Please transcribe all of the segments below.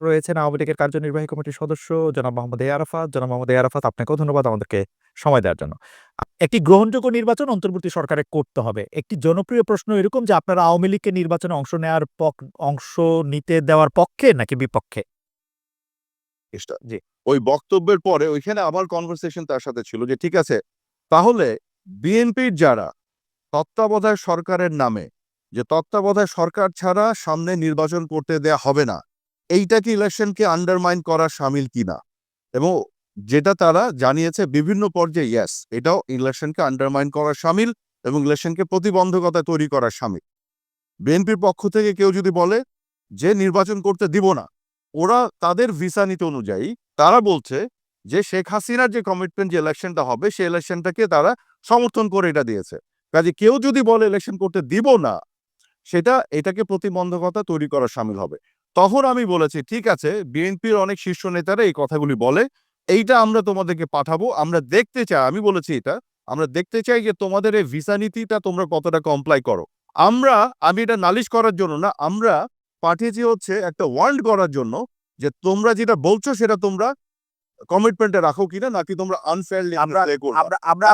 রয়েছেন আওয়ামী লীগের কার্যনির্বাহী কমিটির সদস্য জনাব মোহাম্মদ এ আরাফাত জনাব মোহাম্মদ আরাফাত আপনাকেও ধন্যবাদ আমাদেরকে সময় দেওয়ার জন্য একটি গ্রহণযোগ্য নির্বাচন অন্তর্বর্তী সরকারে করতে হবে। একটি জনপ্রিয় প্রশ্ন এরকম যে আপনারা আওয়ামী লীগকে নির্বাচনে অংশ নেওয়ার অংশ নিতে দেওয়ার পক্ষে নাকি বিপক্ষে? ওই বক্তব্যের পরে ওইখানে আমার কনভারসেশন তার সাথে ছিল যে, ঠিক আছে, তাহলে বিএনপির যারা তত্ত্বাবধায়ক সরকারের নামে, যে তত্ত্বাবধায়ক সরকার ছাড়া সামনে নির্বাচন করতে দেয়া হবে না এইটা কি ইলেকশনকে আন্ডারমাইন করা সামিল কিনা? এবং যেটা তারা জানিয়েছে বিভিন্ন পর্যায়ে ইয়েস এটাও ইলেকশনকে আন্ডারমাইন করা সামিল এবং ইলেকশনকে প্রতিবন্ধকতা তৈরি করা সামিল। বিএনপির পক্ষ থেকে কেউ যদি বলে যে নির্বাচন করতে দিব না, ওরা তাদের ভিসা নীতি অনুযায়ী তারা বলছে যে শেখ হাসিনার যে কমিটমেন্ট যে ইলেকশনটা হবে, সেই ইলেকশনটাকে তারা সমর্থন করে এটা দিয়েছে। কাজে কেউ যদি বলে ইলেকশন করতে দিব না, সেটা এটাকে প্রতিবন্ধকতা তৈরি করা সামিল হবে। তখন আমি বলেছি, ঠিক আছে, বিএনপির অনেক শীর্ষ নেতারা এই কথাগুলি বলে, এইটা আমরা তোমাদেরকে পাঠাবো, আমরা দেখতে চাই। আমি বলেছি এটা, আমরা দেখতে চাই যে তোমাদের এই ভিসা নীতিটা তোমরা কতটা কমপ্লাই করো। আমরা, আমি এটা নালিশ করার জন্য না, আমরা পাঠিয়েছি হচ্ছে একটা ওয়ার্ল্ড করার জন্য যে তোমরা যেটা বলছো সেটা তোমরা কমিটমেন্টে রাখো কিনা নাকি তোমরা আনফেয়ারলি আমরা আমরা আমরা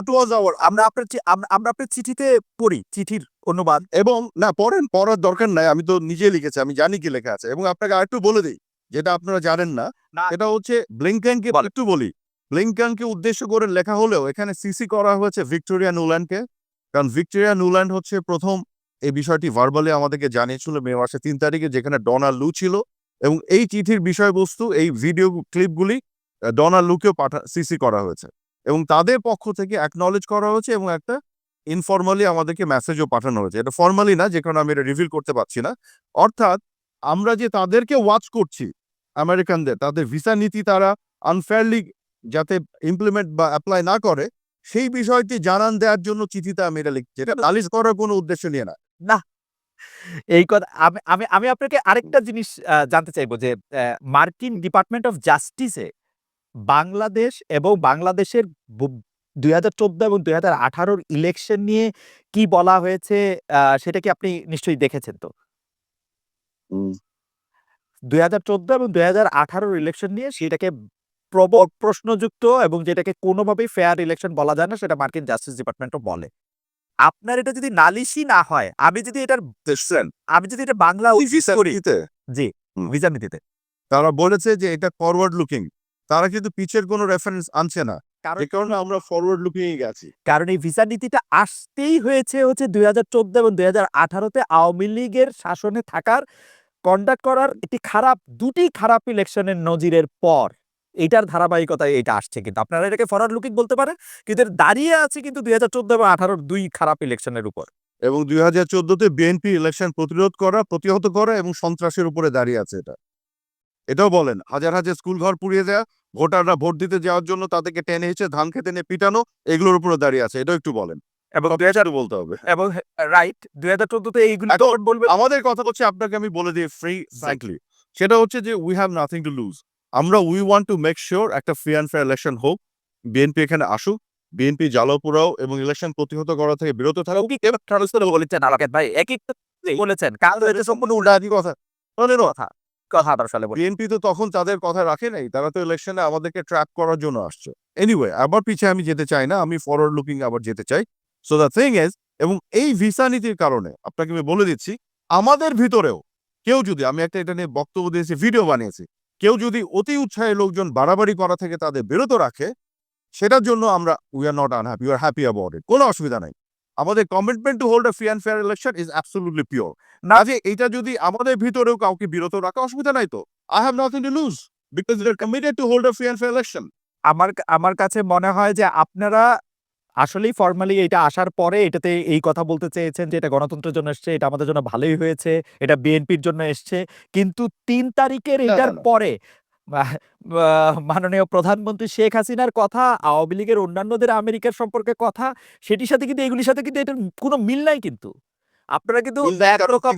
আমরা আপনার আমরা আপনার চিঠিতে পড়ি চিঠির অনুবাদ। এবং না পড়েন পড়ার দরকার নাই আমি তো নিজে লিখেছি আমি জানি কি লেখা আছে। এবং আপনাকে আরেকটু বলে দিই যেটা আপনারা জানেন না। এটা হচ্ছে ব্লিংক্যানকে একটু বলি ব্লিংক্যানকে উদ্দেশ্য করে লেখা হলেও এখানে সিসি করা হয়েছে ভিক্টোরিয়া নুল্যান্ডকে কারণ ভিক্টোরিয়া নুল্যান্ড হচ্ছে প্রথম এই বিষয়টি ভার্বালি আমাদেরকে জানিয়েছিল মে মাসে তিন তারিখে যেখানে ডোনাল্ড লু ছিল। এবং এই চিঠির বিষয়বস্তু এই ভিডিও ক্লিপগুলি ডোনাল্ড লুকেও পাঠা সিসি করা হয়েছে। এবং তাদের পক্ষ থেকে অ্যাকনলেজ করা হয়েছে এবং একটা ইনফর্মালি আমাদেরকে মেসেজও পাঠানো হয়েছে। এটা ফর্মালি না, যে কারণে আমি এটা রিভিল করতে পারছি না। অর্থাৎ আমরা যে তাদেরকে ওয়াচ করছি, আমেরিকানদের, তাদের ভিসা নীতি তারা আনফেয়ারলি যাতে ইমপ্লিমেন্ট বা অ্যাপ্লাই না করে, সেই বিষয়টি জানান দেওয়ার জন্য চিঠিতে আমি এটা লিখছি। এটা নালিশ করার কোনো উদ্দেশ্য নিয়ে না। না। এই কথা আমি আমি আমি আপনাকে আরেকটা জিনিস জানতে চাইব যে মার্কিন ডিপার্টমেন্ট অফ জাস্টিসে বাংলাদেশ এবং বাংলাদেশের দুই হাজার চোদ্দ এবং দুই হাজার আঠারোর ইলেকশন নিয়ে কি বলা হয়েছে সেটা কি আপনি নিশ্চয়ই দেখেছেন তো? ২০১৪ এবং দুই হাজার আঠারোর ইলেকশন নিয়ে সেটাকে প্রব প্রশ্নযুক্ত এবং যেটাকে কোনোভাবেই ফেয়ার ইলেকশন বলা যায় না সেটা মার্কিন জাস্টিস ডিপার্টমেন্টও বলে। আপনার এটা যদি নালিশই না হয়, আমি যদি এটার আমি যদি এটা বাংলা করি জি। ভিসা নীতিতে। তারা বলেছে যে এটা ফরওয়ার্ড লুকিং তারা কিন্তু পিচের কোনো রেফারেন্স আনছে না। কারণ যে কারণে আমরা ফরওয়ার্ড লুকিং গেছি। কারণ এই ভিসা নীতিটা আসতেই হয়েছে হচ্ছে ২০১৪ এবং ২০১৮ তে আওয়ামী লীগের শাসনে থাকার কন্ডাক্ট করার একটি খারাপ দুটি খারাপ ইলেকশনের নজিরের পর এটার ধারাবাহিকতায় এটা আসছে কিন্তু। আপনারা এটাকে ফরওয়ার্ড লুকিং বলতে পারেন কিন্তু দাঁড়িয়ে আছে কিন্তু ২০১৪ এবং ১৮ র ২ খারাপ ইলেকশনের উপর। এবং দুই হাজার চোদ্দতে বিএনপি ইলেকশন প্রতিরোধ করা প্রতিহত করা এবং সন্ত্রাসের উপরে দাঁড়িয়ে আছে এটা। এটাও বলেন হাজার হাজার স্কুল ঘর পুড়িয়ে দেওয়া ভোটাররা ভোট দিতে যাওয়ার জন্য তাদেরকে টেনে এসে ধান খেতে নিয়ে পিটানো এগুলোর উপরে দাঁড়িয়ে আছে এটাও একটু বলেন। এবং সব কিছু বলতে হবে। এবং রাইট ২০১৪ তে এইগুলো বলবে। আমাদের কথা হচ্ছে আপনাকে আমি বলে দিই ফ্রি ফ্র্যাঙ্কলি সেটা হচ্ছে যে we have nothing to lose আমরা we want to make sure একটা ফ্রি অ্যান্ড ফেয়ার ইলেকশন হোক বিএনপি এখানে আসুক বিএনপি জ্বালাপুরাও এবং ইলেকশন প্রতিহত করা থেকে বিরত থাকুক। কি বলেছেন আলাকাত ভাই একই বলেছেন। কাল সম্পূর্ণ উল্টা কথা। কথা। কথা আসলে বলি। বিএনপি তো তখন তাদের কথা রাখে নাই, তারা তো ইলেকশনে আমাদেরকে ট্র্যাপ করার জন্য আসছে। এনিওয়ে আবার পিছিয়ে আমি যেতে চাই না, আমি ফরওয়ার্ড লুকিং আবার যেতে চাই। সো দ্য থিং ইজ এবং এই ভিসা নীতির কারণে আপনাকে আমি বলে দিচ্ছি, আমাদের ভিতরেও কেউ যদি, আমি একটা এটা নিয়ে বক্তব্য দিয়েছি ভিডিও বানিয়েছি, কেউ যদি অতি উৎসাহে লোকজন বাড়াবাড়ি করা থেকে তাদের বিরত রাখে, সেটার জন্য আমরা we are not unhappy are happy about it কোনো অসুবিধা নাই। আমাদের commitment to hold a free and fair election is absolutely pure না যে এটা যদি আমাদের ভিতরেও কাউকে বিরত রাখা অসুবিধা নাই তো। I have nothing to lose because you are committed to hold a free and fair election আমার আমার কাছে মনে হয় যে আপনারা আসলেই ফর্মালি এটা আসার পরে এটাতে এই কথা বলতে চেয়েছেন যে এটা গণতন্ত্রের জন্য এসছে এটা আমাদের জন্য ভালোই হয়েছে এটা বিএনপির জন্য এসছে। কিন্তু তিন তারিখের এটার। পরে মাননীয় প্রধানমন্ত্রী শেখ হাসিনার কথা আওয়ামী লীগের অন্যান্যদের আমেরিকার সম্পর্কে কথা সেটির সাথে কিন্তু এগুলির সাথে কিন্তু এটার কোনো মিল নাই কিন্তু। আপনারা কিন্তু একরকম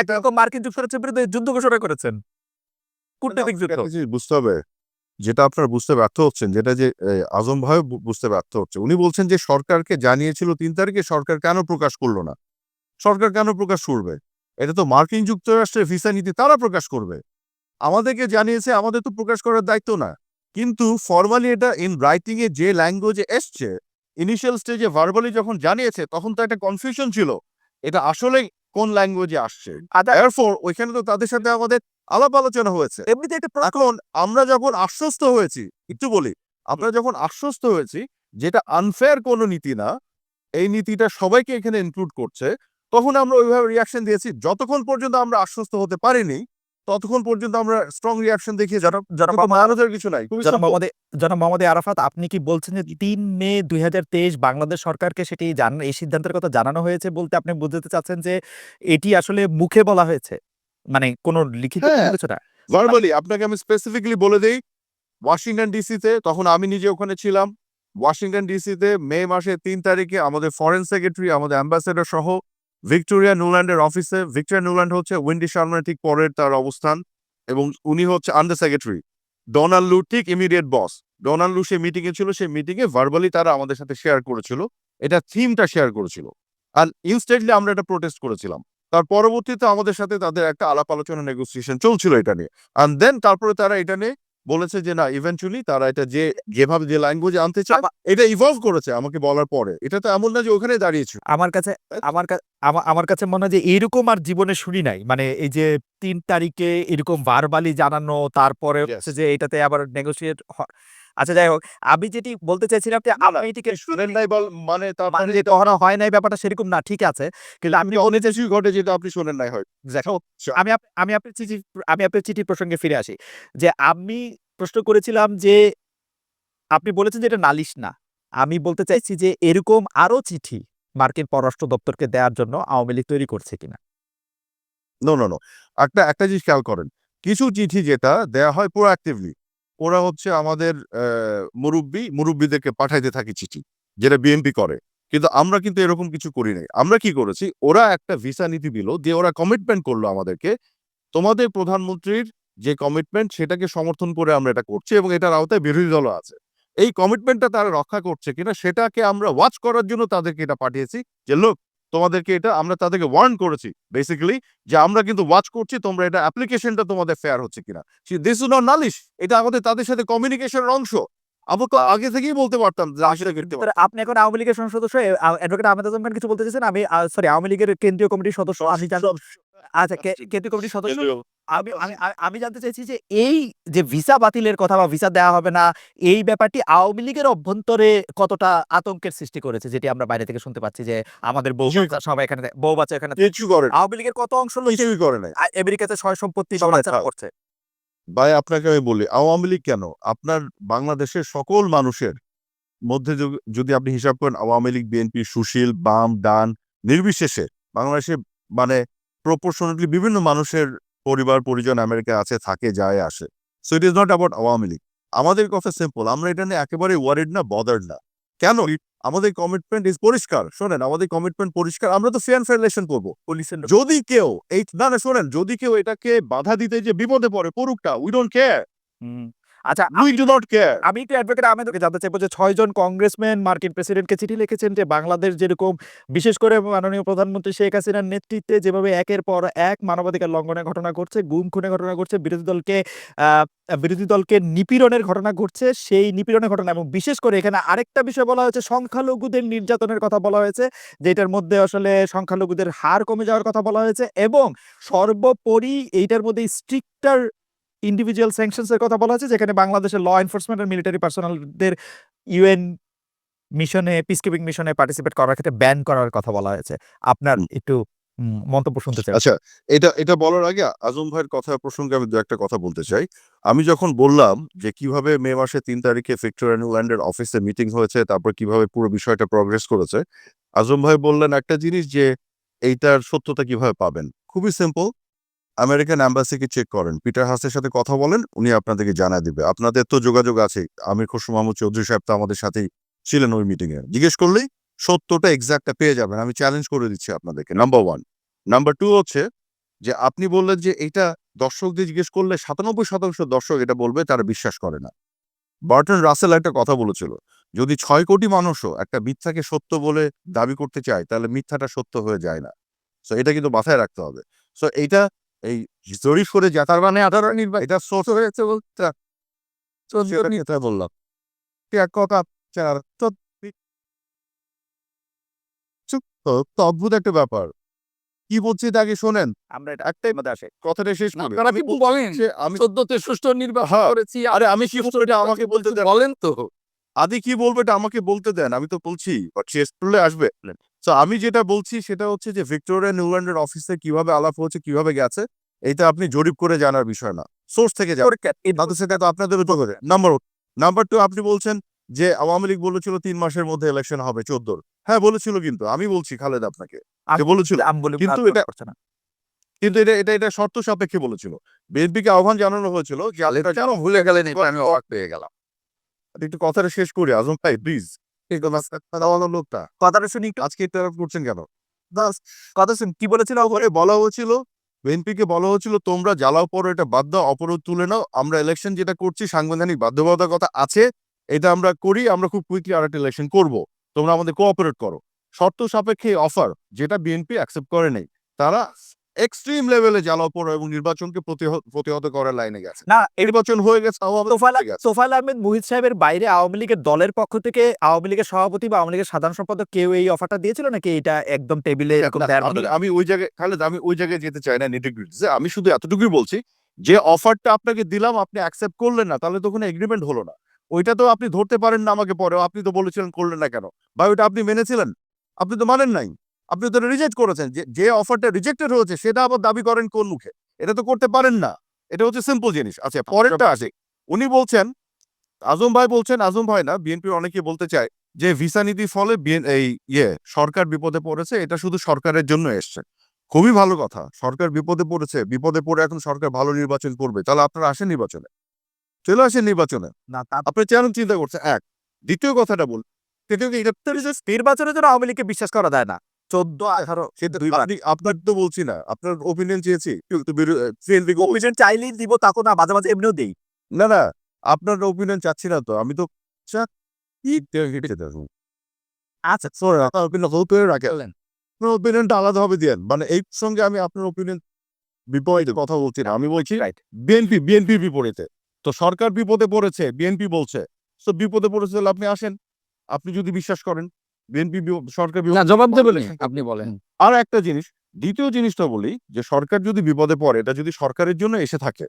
একরকম মার্কিন যুক্তরাষ্ট্রের বিরুদ্ধে যুদ্ধ ঘোষণা করেছেন। কূটনৈতিক যুদ্ধ। বুঝতে হবে যেটা আপনারা বুঝতে ব্যর্থ হচ্ছেন যেটা যে আজম ভাই বুঝতে ব্যর্থ হচ্ছে। উনি বলছেন যে সরকারকে জানিয়েছিল তিন তারিখে সরকার কেন প্রকাশ করল না? সরকার কেন প্রকাশ করবে? এটা তো মার্কিন যুক্তরাষ্ট্রের ভিসা নীতি তারা প্রকাশ করবে। আমাদেরকে জানিয়েছে আমাদের তো প্রকাশ করার দায়িত্ব না। কিন্তু ফর্মালি এটা ইন রাইটিং এ যে ল্যাঙ্গুয়েজে এসছে ইনিশিয়াল স্টেজে ভার্বালি যখন জানিয়েছে তখন তো একটা কনফিউশন ছিল এটা আসলে কোন ল্যাঙ্গুয়েজে আসছে? এরপর ওইখানে তো তাদের সাথে আমাদের আলাপ আলোচনা হয়েছে। এমনিতে একটা এখন আমরা যখন আশ্বস্ত হয়েছি একটু বলি আমরা যখন আশ্বস্ত হয়েছি যেটা আনফেয়ার কোনো নীতি না এই নীতিটা সবাইকে এখানে ইনক্লুড করছে তখন আমরা ওইভাবে রিয়াকশন দিয়েছি। যতক্ষণ পর্যন্ত আমরা আশ্বস্ত হতে পারিনি ততক্ষণ পর্যন্ত আমরা স্ট্রং রিয়াকশন দেখিয়ে জনাব জনাব কিন্তু মানবের কিছু নাই। জনাব মোহাম্মদ আরাফাত আপনি কি বলছেন যে তিন মে দুই বাংলাদেশ সরকারকে সেটি জান এই সিদ্ধান্তের কথা জানানো হয়েছে বলতে আপনি বুঝতে চাচ্ছেন যে এটি আসলে মুখে বলা হয়েছে? মানে কোন লিখিত হ্যাঁ। ভার্বালি আপনাকে আমি স্পেসিফিকলি বলে দেই ওয়াশিংটন ডিসিতে তখন আমি নিজে ওখানে ছিলাম। ওয়াশিংটন ডিসিতে মে মাসের তিন তারিখে আমাদের ফরেন সেক্রেটারি আমাদের অ্যাম্বাসেডর সহ ভিক্টোরিয়া নিউল্যান্ডের অফিসে, ভিক্টোরিয়া নিউল্যান্ড হচ্ছে উইন্ডি শার্মার ঠিক পরের তার অবস্থান এবং উনি হচ্ছে আন্ডার সেক্রেটারি। ডোনাল্ড লু ঠিক ইমিডিয়েট বস। ডোনাল্ড লু সেই মিটিংয়ে ছিল, সেই মিটিংয়ে ভার্বালি তারা আমাদের সাথে শেয়ার করেছিল। এটা থিমটা শেয়ার করেছিল। আর ইনস্ট্যান্টলি আমরা এটা প্রোটেস্ট করেছিলাম। তার পরবর্তীতে আমাদের সাথে তাদের একটা আলাপ আলোচনা নেগোসিয়েশন চলছিল এটা নিয়ে। অ্যান্ড দেন তারপরে তারা এটা নিয়ে বলেছে যে না ইভেন্টুয়ালি তারা এটা যে যেভাবে যে ল্যাঙ্গুয়েজ আনতে চায় এটা ইভলভ করেছে আমাকে বলার পরে। এটা তো এমন না যে ওখানে দাঁড়িয়েছে। আমার কাছে আমার কাছে আমা- আমার কাছে মনে হয় যে এরকম আর জীবনে শুনি নাই। মানে এই যে তিন তারিখে এরকম বারবালি জানানো তারপরে হচ্ছে যে এটাতে আবার নেগোসিয়েট আচ্ছা যাই হোক। আমি যেটি বলতে চাইছিলাম যে আমি এটিকে শুনেন নাই বল মানে মানে যে কখনো হয় নাই ব্যাপারটা সেরকম না ঠিক আছে। কিন্তু আপনি অনেক কিছুই ঘটে যেটা আপনি শোনেন নাই হয়। দেখো, আমি আমি আপনার চিঠি আমি আপনার চিঠির প্রসঙ্গে ফিরে আসি। যে আমি প্রশ্ন করেছিলাম যে আপনি বলেছেন যে এটা নালিশ না। আমি বলতে চাইছি যে এরকম আরও চিঠি মার্কিন পররাষ্ট্র দপ্তরকে দেওয়ার জন্য আওয়ামী লীগ তৈরি করছে কিনা? নো নো নো একটা একটা জিনিস খেয়াল করেন। কিছু চিঠি যেটা দেয়া হয় প্রোঅ্যাক্টিভলি ওরা হচ্ছে আমাদের মুরব্বি, মুরব্বিদেরকে পাঠাইতে থাকি চিঠি, যেটা বিএনপি করে। কিন্তু আমরা কিন্তু এরকম কিছু করি নাই। আমরা কি করেছি? ওরা একটা ভিসা নীতি দিল দিয়ে ওরা কমিটমেন্ট করল আমাদেরকে। তোমাদের প্রধানমন্ত্রীর যে কমিটমেন্ট সেটাকে সমর্থন করে আমরা এটা করছি এবং এটার আওতায় বিরোধী দলও আছে। এই কমিটমেন্টটা তারা রক্ষা করছে কিনা সেটাকে আমরা ওয়াচ করার জন্য তাদেরকে এটা পাঠিয়েছি যে লোক তোমাদেরকে এটা আমরা তাদেরকে ওয়ার্ন করেছি বেসিক্যালি যে আমরা কিন্তু ওয়াচ করছি তোমরা এটা অ্যাপ্লিকেশনটা তোমাদের ফেয়ার হচ্ছে কিনা। দিস ইজ নট নালিশ এটা আমাদের তাদের সাথে কমিউনিকেশনের অংশ। আমরা তো আগে থেকেই বলতে পারতাম যে আসলে করতে তাহলে আপনি এখন আওয়ামী লীগের সংসদ সদস্য অ্যাডভোকেট আহমেদ আজম খান কিছু বলতে চাইছেন আমি সরি আওয়ামী লীগের কেন্দ্রীয় কমিটির সদস্য আমি জানি আচ্ছা কেন্দ্রীয় কমিটির সদস্য? আমি আমি জানতে চাইছি যে এই যে ভিসা বাতিলের কথা বা ভিসা দেওয়া হবে না এই ব্যাপারটি আওয়ামী লীগের অভ্যন্তরে কতটা আতঙ্কের সৃষ্টি করেছে যেটি আমরা বাইরে থেকে শুনতে পাচ্ছি যে আমাদের বউ বাচ্চা সবাই এখানে বউ বাচ্চা এখানে কিছু করে আওয়ামী লীগের কত অংশ কিছুই করে আ- আমেরিকাতে সয় সম্পত্তি। করছে ভাই আপনাকে আমি বলি আওয়ামী লীগ কেন? আপনার বাংলাদেশের সকল মানুষের মধ্যে যদি- আপনি হিসাব করেন আওয়ামী লীগ বিএনপি সুশীল বাম ডান নির্বিশেষে বাংলাদেশে মানে প্রপোর্শনেটলি বিভিন্ন মানুষের পরিবার পরিজন আমেরিকা আছে থাকে যায় আসে। So it is not about Awami League. আমাদের কথা সিম্পল আমরা এটা নিয়ে একেবারে ওয়ারিড না বদার্ড না। কেন? আমাদের কমিটমেন্ট ইজ পরিষ্কার। শোনেন আমাদের কমিটমেন্ট পরিষ্কার। আমরা তো ফেয়ার ফেডারেশন করব। যদি কেউ এই না না শোনেন যদি কেউ এটাকে বাধা দিতে যে বিপদে পড়ে পড়ুকটা উই ডোন্ট কেয়ার। আচ্ছা উই ডু নট কেয়ার আমি একটু অ্যাডভোকেট আহমেদকে জানতে চাইব যে ছয়জন কংগ্রেসম্যান মার্কিন প্রেসিডেন্টকে চিঠি লিখেছেন যে বাংলাদেশ যেরকম বিশেষ করে মাননীয় প্রধানমন্ত্রী শেখ হাসিনার নেতৃত্বে যেভাবে একের পর এক মানবাধিকার লঙ্ঘনের ঘটনা ঘটছে গুম খুনের ঘটনা ঘটছে বিরোধী দলকে বিরোধী দলকে নিপীড়নের ঘটনা ঘটছে সেই নিপীড়নের ঘটনা এবং বিশেষ করে এখানে আরেকটা বিষয় বলা হয়েছে সংখ্যালঘুদের নির্যাতনের কথা বলা হয়েছে যেটার মধ্যে আসলে সংখ্যালঘুদের হার কমে যাওয়ার কথা বলা হয়েছে এবং সর্বোপরি এইটার মধ্যে স্ট্রিক্টার ইন্ডিভিজুয়াল স্যাংশনস এর কথা বলা হয়েছে যেখানে বাংলাদেশের ল এনফোর্সমেন্ট আর মিলিটারি পার্সোনালদের ইউএন মিশনে পিসকিপিং মিশনে পার্টিসিপেট করার ক্ষেত্রে ব্যান করার কথা বলা হয়েছে। আপনার একটু মন্তব্য শুনতে চাই। আচ্ছা এটা এটা বলার আগে আজম ভাইয়ের কথা প্রসঙ্গে আমি দু একটা কথা বলতে চাই। আমি যখন বললাম যে কীভাবে মে মাসে তিন তারিখে ভিক্টোরিয়া নিউল্যান্ডের অফিসে মিটিং হয়েছে তারপর কীভাবে পুরো বিষয়টা প্রগ্রেস করেছে আজম ভাই বললেন একটা জিনিস যে এইটার সত্যতা কীভাবে পাবেন? খুবই সিম্পল আমেরিকান অ্যাম্বাসিকে চেক করেন। পিটার হাসের সাথে কথা বলেন, উনি আপনাদেরকে জানা দিবে। আপনাদের তো যোগাযোগ আছে। আমির খসরু মাহমুদ চৌধুরী সাহেব তো আমাদের সাথেই ছিলেন ওই মিটিং এ। জিজ্ঞেস করলেই সত্যটা এক্সাক্টটা পেয়ে যাবেন। আমি চ্যালেঞ্জ করে দিচ্ছি আপনাদেরকে। নাম্বার ওয়ান নাম্বার টু হচ্ছে যে আপনি বললেন যে এটা দর্শকদের জিজ্ঞেস করলে সাতানব্বই শতাংশ দর্শক এটা বলবে, তারা বিশ্বাস করে না। বার্টন রাসেল একটা কথা বলেছিল, যদি ছয় কোটি মানুষও একটা মিথ্যাকে সত্য বলে দাবি করতে চায়, তাহলে মিথ্যাটা সত্য হয়ে যায় না। সো এটা কিন্তু মাথায় রাখতে হবে। সো এটা এই করে মানে আঠারো নির্বাচন এটা সোর্স হয়েছে বলতে নিয়ে বললাম। এক কথা চার তো অদ্ভুত একটা ব্যাপার। কি বলছি তাকে শোনেন। আমরা এটা একটাই মধ্যে আসে। কথাটা শেষ আপনারা বলেন? আমি চোদ্দতে সুষ্ঠু নির্বাচন হ্যাঁ। করেছি আরে আমি এটা আমাকে বলতে বলেন তো। আদি কি বলব এটা আমাকে বলতে দেন আমি তো বলছি শেষ করলে আসবে। তো আমি যেটা বলছি সেটা হচ্ছে যে ভিক্টোরিয়া নিউল্যান্ডের অফিসে কীভাবে আলাপ হচ্ছে কীভাবে গেছে এইটা আপনি জরিপ করে জানার বিষয় না। সোর্স থেকে যাবে সেটা তো আপনাদের উপর নাম্বার নাম্বার টু আপনি বলছেন যে আওয়ামী লীগ বলেছিল তিন মাসের মধ্যে ইলেকশন হবে চোদ্দোর। হ্যাঁ বলেছিল কিন্তু আমি বলছি খালেদ আপনাকে। যে বলেছিল। কিন্তু এটা- এটা করছে না। কিন্তু এটা এটা এটা শর্ত সাপেক্ষে বলেছিল। বিএনপিকে আহ্বান জানানো হয়েছিল যে এটা কেন ভুলে গেলেন আমি অবাক পেয়ে গেলাম। একটু কথাটা শেষ করি। আজম ভাই প্লিজ লোকটা। কথাটা শুনি আজকে ইন্টারাপ্ট করছেন কেন? কথা শুন কি বলেছিল পরে বলা হয়েছিল বিএনপিকে বলা হয়েছিল তোমরা জ্বালাও পরো এটা বাদ দাও অপরোধ তুলে নাও। আমরা ইলেকশন যেটা করছি সাংবিধানিক বাধ্যবাধকতা আছে এটা আমরা করি আমরা খুব কুইকলি আর একটা ইলেকশন করব। তোমরা আমাদের কোঅপারেট করো। শর্ত সাপেক্ষে অফার যেটা বিএনপি অ্যাকসেপ্ট করে নেই তারা এক্সট্রিম লেভেলে জ্বালাও পড়ো এবং নির্বাচনকে প্রতিহত করার লাইনে গেছে। না নির্বাচন হয়ে গেছে তোফাল আহমেদ মুহিত সাহেবের বাইরে আওয়ামী লীগের দলের পক্ষ থেকে আওয়ামী লীগের সভাপতি বা আওয়ামী লীগের সাধারণ সম্পাদক কেউ এই অফারটা দিয়েছিল নাকি এটা একদম টেবিলে আমি- ওই জায়গায় খালেদ আমি ওই জায়গায় যেতে চাই না নিটিগ্রিটিসে আমি শুধু এতটুকুই বলছি যে অফারটা আপনাকে দিলাম আপনি অ্যাকসেপ্ট করলেন না তাহলে তো কোনো এগ্রিমেন্ট হলো না। ওইটা তো আপনি ধরতে পারেন না আমাকে পরে আপনি তো বলেছিলেন করলেন না কেন? বা ওইটা আপনি মেনেছিলেন? আপনি তো মানেন নাই। আপনি তো রিজেক্ট করেছেন। যে অফারটা রিজেক্টেড হয়েছে সেটা আবার দাবি করেন কোন মুখে? এটা তো করতে পারেন না। এটা হচ্ছে সিম্পল জিনিস। আচ্ছা পরেরটা আসে। উনি বলছেন আজম ভাই বলছেন আজম ভাই না বিএনপি অনেকে বলতে চায় যে ভিসা নীতির ফলে এই ইয়ে সরকার বিপদে পড়েছে এটা শুধু সরকারের জন্য এসছে। খুবই ভালো কথা। সরকার বিপদে পড়েছে বিপদে পড়ে এখন সরকার ভালো নির্বাচন করবে। তাহলে আপনারা আসেন নির্বাচনে। চলে আসেন নির্বাচনে। না তা আপনি কেন চিন্তা করছেন। এক দ্বিতীয় কথাটা বল তৃতীয় নির্বাচনের জন্য আওয়ামী লীগকে বিশ্বাস করা যায় না। চোদ্দ আঠারো সেটা আপনার তো বলছি না আপনার ওপিনিয়ন চেয়েছি। অভিযান চাইলেই দিব তা না মাঝে মাঝে এমনিও দেই। না না আপনার ওপিনিয়ন চাচ্ছি না তো আমি তো আচ্ছা সরি আপনার ওপিনিয়ন হতে রাখেন। আপনার ওপিনিয়নটা আলাদা হবে মানে এই সঙ্গে আমি আপনার ওপিনিয়ন বিপরীতে কথা বলছি না। আমি বলছি বিএনপি বিএনপি বিপরীতে। তো সরকার বিপদে পড়েছে বিএনপি বলছে। তো বিপদে পড়েছে তাহলে আপনি আসেন। আপনি যদি বিশ্বাস করেন। বিএনপি সরকার না জবাব দেবেন আপনি বলেন। আর একটা জিনিস দ্বিতীয় জিনিসটা বলি যে সরকার যদি বিপদে পড়ে এটা যদি সরকারের জন্য এসে থাকে।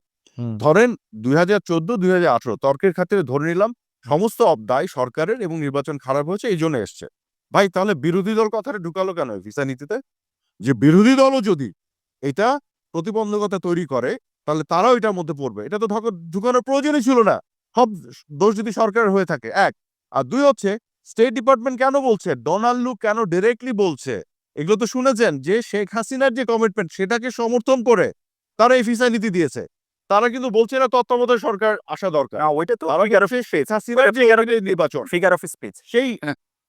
ধরেন দুই হাজার চোদ্দ দুই হাজার আঠারো তর্কের খাতিরে ধরে নিলাম সমস্ত দায় সরকারের এবং নির্বাচন খারাপ হয়েছে এই জন্য এসছে। ভাই তাহলে বিরোধী দল কথাটা ঢুকালো কেন ভিসা নীতিতে? যে বিরোধী দলও যদি এটা প্রতিবন্ধকতা তৈরি করে তাহলে তারাও এটার মধ্যে পড়বে। এটা তো ঢুকানোর প্রয়োজনই ছিল না। সব দোষ যদি সরকার হয়ে থাকে এক। আর দুই হচ্ছে স্টেট ডিপার্টমেন্ট কেন বলছে? ডোনাল্ড লু কেন ডিরেক্টলি বলছে? এগুলো তো শুনেছেন যে শেখ হাসিনার যে কমিটমেন্ট সেটাকে সমর্থন করে তারা এই ভিসা নীতি দিয়েছে। তারা কিন্তু বলছে না তত্ত্বাবধায়ক সরকার আসা দরকার। না ওইটা তো ফিগার অফ শেখ হাসিনার যে নির্বাচন। ফিগার অফ স্পিচ সেই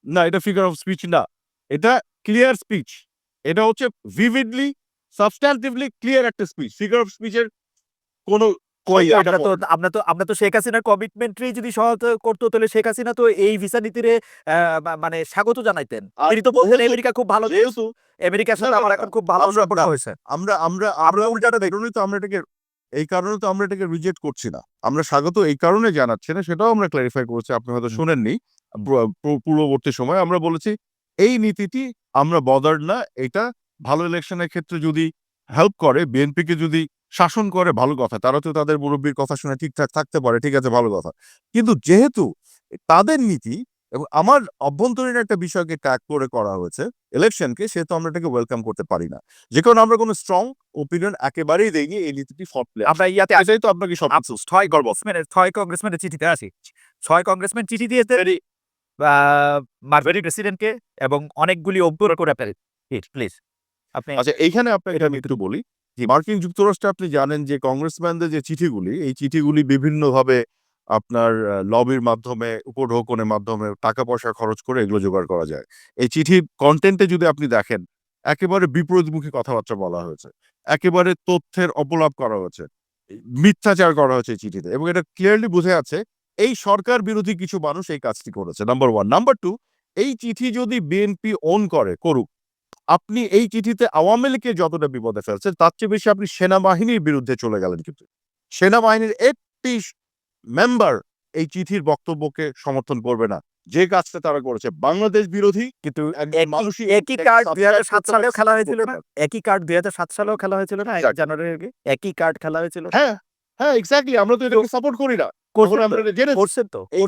না এটা ফিগার অফ স্পিচ না। এটা ক্লিয়ার স্পিচ এটা হচ্ছে ভিভিডলি সাবস্ট্যান্টিভলি ক্লিয়ার একটা স্পিচ ফিগার অফ স্পিচের কোনো কই আমরা তো আমরা তো আমরা তো শেখ হাসিনার কমিটমেন্টই যদি সহায়তা করতো তাহলে শেখ হাসিনা তো এই ভিসা নীতিরে মানে স্বাগত জানাইতেন। তিনি তো বলছেন আমেরিকা খুব ভালো যেহেতু আমেরিকার সাথে আমার এখন খুব ভালো সম্পর্ক হয়েছে। আমরা আমরা আমরা উল্টাটা দেখুন। তো আমরা এটাকে এই কারণে তো আমরা এটাকে রিজেক্ট করছি না। আমরা স্বাগত এই কারণে জানাচ্ছি না সেটাও আমরা ক্লারিফাই করছি আপনি হয়তো। শুনেননি। পূর্ববর্তী সময় আমরা বলেছি এই নীতিটি আমরা বদার না এটা ভালো ইলেকশনের ক্ষেত্রে যদি হেল্প করে বিএনপিকে যদি শাসন করে ভালো কথা। তারা তো তাদের মুরব্বীর কথা শুনে ঠিকঠাক থাকতে পারে ঠিক আছে ভালো কথা। কিন্তু যেহেতু তাদের নীতি এবং আমার অভ্যন্তরীণ একটা বিষয়কে ট্যাগ করে করা হয়েছে ইলেকশনকে সেহেতু আমরা এটাকে ওয়েলকাম করতে পারি না। যে কারণে আমরা কোনো স্ট্রং ওপিনিয়ন একেবারেই দেইনি এই নীতিটি ফট প্লে আমরা ইয়াতে এটাই তো আপনাকে সব আফসোস ছয় কংগ্রেসম্যানের ছয় কংগ্রেসম্যানের চিঠিতে আসি ছয় কংগ্রেসম্যান চিঠি দিয়েছে মার্ভেরি প্রেসিডেন্টকে এবং অনেকগুলি অভ্যর করে প্লিজ আপনি আচ্ছা এইখানে আপনাকে আমি একটু বলি মার্কিন যুক্তরাষ্ট্রে আপনি জানেন যে কংগ্রেসম্যানদের যে চিঠিগুলি, এই চিঠিগুলি বিভিন্নভাবে আপনার লবির মাধ্যমে, উপঢৌকনের মাধ্যমে টাকা পয়সা খরচ করে এগুলো জোগাড় করা যায়। এই চিঠির কন্টেন্টে যদি আপনি দেখেন, একেবারে বিপরীতমুখী কথাবার্তা বলা হয়েছে। একেবারে তথ্যের অপলাপ করা হয়েছে। মিথ্যাচার করা হয়েছে চিঠিতে এবং এটা ক্লিয়ারলি বোঝা যাচ্ছে, এই সরকার বিরোধী কিছু মানুষ এই কাজটি করেছে নাম্বার ওয়ান নাম্বার টু এই চিঠি যদি বিএনপি ওন করে, করুক আপনি এই চিঠিতে আওয়ামী লীগকে যতটা বিপদে ফেলছেন তার চেয়ে বেশি আপনি সেনাবাহিনীর বিরুদ্ধে চলে গেলেন কিন্তু। সেনাবাহিনীর একটি মেম্বার এই চিঠির বক্তব্যকে সমর্থন করবে না। যে কাজটা তারা করেছে বাংলাদেশ বিরোধী কিন্তু একই- কার্ড দুই হাজার সাত সালেও খেলা হয়েছিল না। একই কার্ড দুই হাজার সাত সালেও খেলা হয়েছিল না? এক Exactly. আগে? একই কার্ড খেলা হয়েছিল? হ্যাঁ হ্যাঁ এক্স্যাক্টলি আমরা তো এটাকে সাপোর্ট করি না। আমরা? জেনে করছেন তো? এই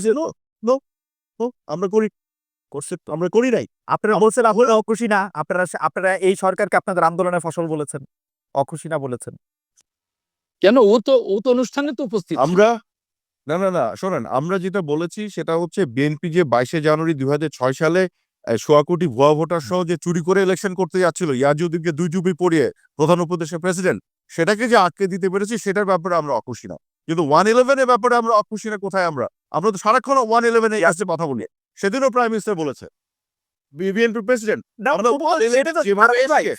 আমরা করি করছেন তো আমরা করি নাই। আপনারা বলছেন আপনারা অখুশি না। আপনারা আপনারা এই সরকারকে আপনাদের আন্দোলনের ফসল বলেছেন। অখুশি না বলেছেন। কেন? ও তো ও তো অনুষ্ঠানে তো উপস্থিত। আমরা না না না শোনেন আমরা যেটা বলেছি সেটা হচ্ছে বিএনপি যে বাইশে জানুয়ারি দুই সালে সোয়া কোটি ভুয়া ভোটার সহ যে চুরি করে ইলেকশন করতে যাচ্ছিল ইয়াজুদ্দিনকে দুই টুপি পরিয়ে প্রধান উপদেশের প্রেসিডেন্ট সেটাকে যে আটকে দিতে পেরেছি সেটার ব্যাপারে আমরা অখুশি না। কিন্তু ওয়ান ইলেভেনের ব্যাপারে আমরা অখুশি না কোথায় আমরা? আমরা তো সারাক্ষণ ওয়ান ইলেভেনে আসছে কথা বলি। সেদিনও প্রাইম মিনিস্টার বলেছে। বিএনপি প্রেসিডেন্ট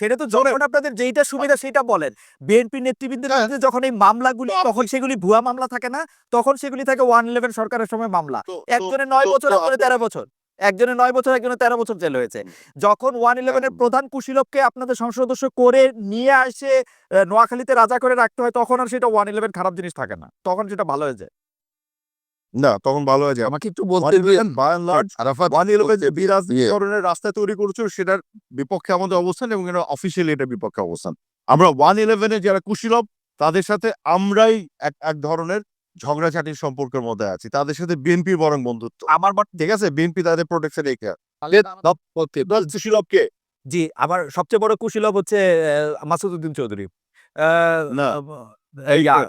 সেটা তো আপনাদের যেইটা সুবিধা সেটা বলেন। বিএনপি নেতৃবৃন্দের হ্যাঁ। যখন এই মামলাগুলি তখন সেগুলি ভুয়া মামলা থাকে না তখন সেগুলি থাকে ওয়ান ইলেভেন সরকারের সময় মামলা। একজনের নয় বছর একজনের তেরো বছর। একজনের নয় বছর একজনের তেরো বছর জেল হয়েছে। যখন ওয়ান ইলেভেনের। প্রধান কুশীলবকে আপনাদের সংসদ সদস্য করে নিয়ে আসে নোয়াখালীতে রাজা করে রাখতে হয় তখন আর সেটা ওয়ান ইলেভেন খারাপ জিনিস থাকে না। তখন সেটা ভালো হয়ে যায়। না তখন ভালো হয়ে যায়। আমাকে একটু বলতে দিন eleven by large Arafat one eleven যে বিরাজ ইয়ে। ধরনের রাস্তা তৈরি করেছিল সেটার বিপক্ষে আমাদের অবস্থান এবং এটা অফিসিয়ালি এটার বিপক্ষে অবস্থান। আমরা ওয়ান ইলেভেনের যারা কুশীলভ তাদের সাথে আমরাই এক এক ধরনের ঝগড়াঝাটির সম্পর্কের মধ্যে আছি। তাদের সাথে বিএনপি বরং বন্ধুত্ব। আমার ঠিক আছে? বিএনপি তাদের প্রোটেকশন রেখে কুশীলভকে জি আমার সবচেয়ে বড় কুশীলব হচ্ছে আহ, মাসুদউদ্দিন চৌধুরী। আহ, না।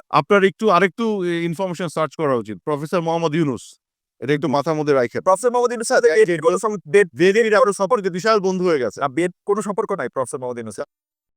আপনার একটু আরেকটু ইনফরমেশন সার্চ করা উচিত। প্রফেসর মোহাম্মদ ইউনুস এটা একটু মাথার মধ্যে রাখেন প্রফেসর মোহাম্মদ ইউনুস সাথে বিশাল বন্ধু হয়ে গেছে। আর বেদ কোনো সম্পর্ক নাই প্রফেসর মোহাম্মদ ইউনুসের।